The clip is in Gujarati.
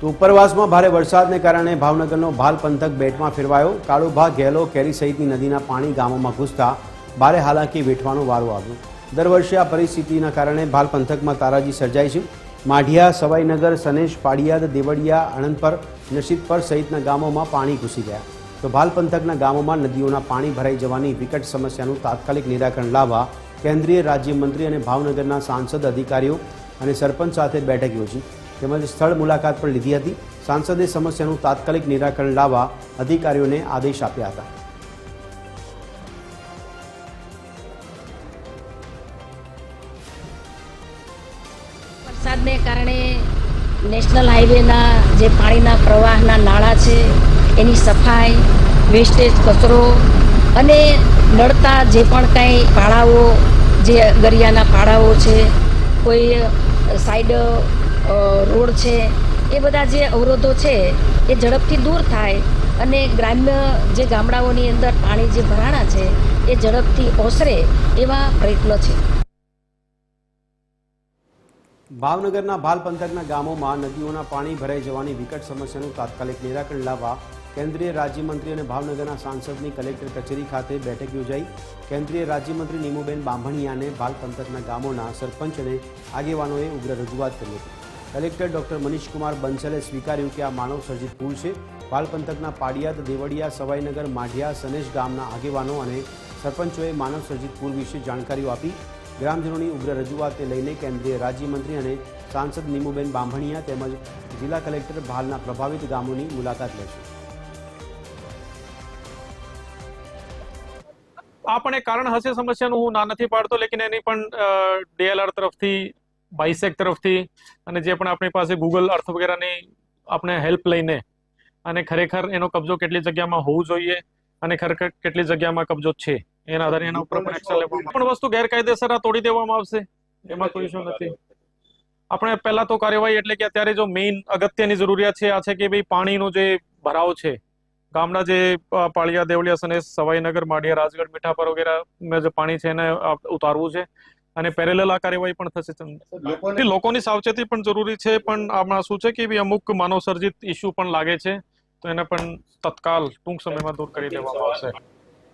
તો ઉપરવાસમાં ભારે વરસાદને કારણે ભાવનગરનો ભાલ પંથક બેટમાં ફેરવાયો. કાળુભા, ઘેલો, કેરી સહિતની નદીના પાણી ગામોમાં ઘૂસતા ભારે હાલાકી વેઠવાનો વારો આવ્યો. દર વર્ષે આ પરિસ્થિતિના કારણે ભાલ પંથકમાં તારાજી સર્જાય છે. માઢિયા, સવાઈનગર, સનેશ, પાડિયાદ, દેવળિયા, આણંદપર નસીદપર સહિતના ગામોમાં પાણી ઘૂસી ગયા. તો ભાલ પંથકના ગામોમાં નદીઓના પાણી ભરાઈ જવાની વિકટ સમસ્યાનું તાત્કાલિક નિરાકરણ લાવવા કેન્દ્રીય રાજ્યમંત્રી અને ભાવનગરના સાંસદ અધિકારીઓ અને સરપંચ સાથે બેઠક યોજી. તેમજ સ્થળ મુલાકાત પણ લીધી હતી. સાંસદે સમસ્યાનું તાત્કાલિક નિરાકરણ લાવવા અધિકારીઓને આદેશ આપ્યા હતા. વરસાદને કારણે નેશનલ હાઈવેના જે પાણીના પ્રવાહના નાળા છે, એની સફાઈ, વેસ્ટેજ કચરો અને નડતા જે પણ કાંઈ પાળાઓ, જે ગરિયાના પાળાઓ છે, કોઈ સાઈડ રોડ છે, એ બધા જે અવરોધો છે, એ ઝડપથી દૂર થાય અને ગ્રામ્ય જે ગામડાઓની અંદર પાણી જે ભરાણા છે, એ ઝડપથી ઓસરે એવા પ્રયત્નો છે. ભાવનગરના ભાલ પંથકના ગામોમાં નદીઓના પાણી ભરાઈ જવાની વિકટ સમસ્યાનું તાત્કાલિક નિરાકરણ લાવવા કેન્દ્રીય રાજ્યમંત્રી અને ભાવનગરના સાંસદની કલેક્ટર કચેરી ખાતે બેઠક યોજાઈ. કેન્દ્રીય રાજ્યમંત્રી નીમુબેન બાંભણિયાને ભાલ પંથકના ગામોના સરપંચ અને આગેવાનોએ ઉગ્ર રજૂઆત કરી હતી. કલેક્ટર ડોક્ટર મનીષકુમાર બંસલે સ્વીકાર્યું કે આ માનવ સર્જિત પુલ છે. પાલ પંથકના પાડિયાદ, દેવળિયા, સવાઈનગર, માઢિયા, સનેશ ગામના આગેવાનો અને સરપંચોએ માનવ સર્જિત પુલ વિશે જાણકારીઓ આપી. ગ્રામજનોની ઉગ્ર રજૂઆતને લઈને કેન્દ્રીય રાજ્યમંત્રી અને સાંસદ નીમુબેન બાંભણિયા તેમજ જિલ્લા કલેક્ટર ભાલના પ્રભાવિત ગામોની મુલાકાત લેશે. આ પણ એક કારણ હશે સમસ્યાનું, હું ના નથી પાડતો, લેકિન એની પણ ડીએલઆર તરફથી બાઇસેક તરફથી અને જે પણ આપણી પાસે ગૂગલ અર્થ વગેરેની આપણે હેલ્પ લઈને અને ખરેખર એનો કબજો કેટલી જગ્યામાં હોવું જોઈએ અને ખરેખર કેટલી જગ્યામાં કબજો છે, એના આધારે એના ઉપર પણ એક્શન લેવામાં પણ વસ્તુ ગેરકાયદેસર તોડી દેવામાં આવશે, એમાં કોઈ ઇશ્યુ નથી. આપણે પહેલા તો કાર્યવાહી એટલે કે અત્યારે જો મેઇન અગત્યની જરૂરિયાત છે આ છે કે ભાઈ પાણીનો જે ભરાવ છે ગામના જે પાળિયા, દેવળિયા અને સવાઈનગર, માળિયા, રાજગઢ, મીઠાપર વગેરે જે પાણી છે એને ઉતારવું છે. અને પેરેલલ આ કાર્યવાહી પણ થશે લોકોની સાવચેતી પણ જરૂરી છે પણ આમાં શું છે કે અમુક માનવસર્જિત ઇસ્યુ પણ લાગે છે તો એને પણ તત્કાલ ટૂંક સમયમાં દૂર કરી દેવામાં આવશે.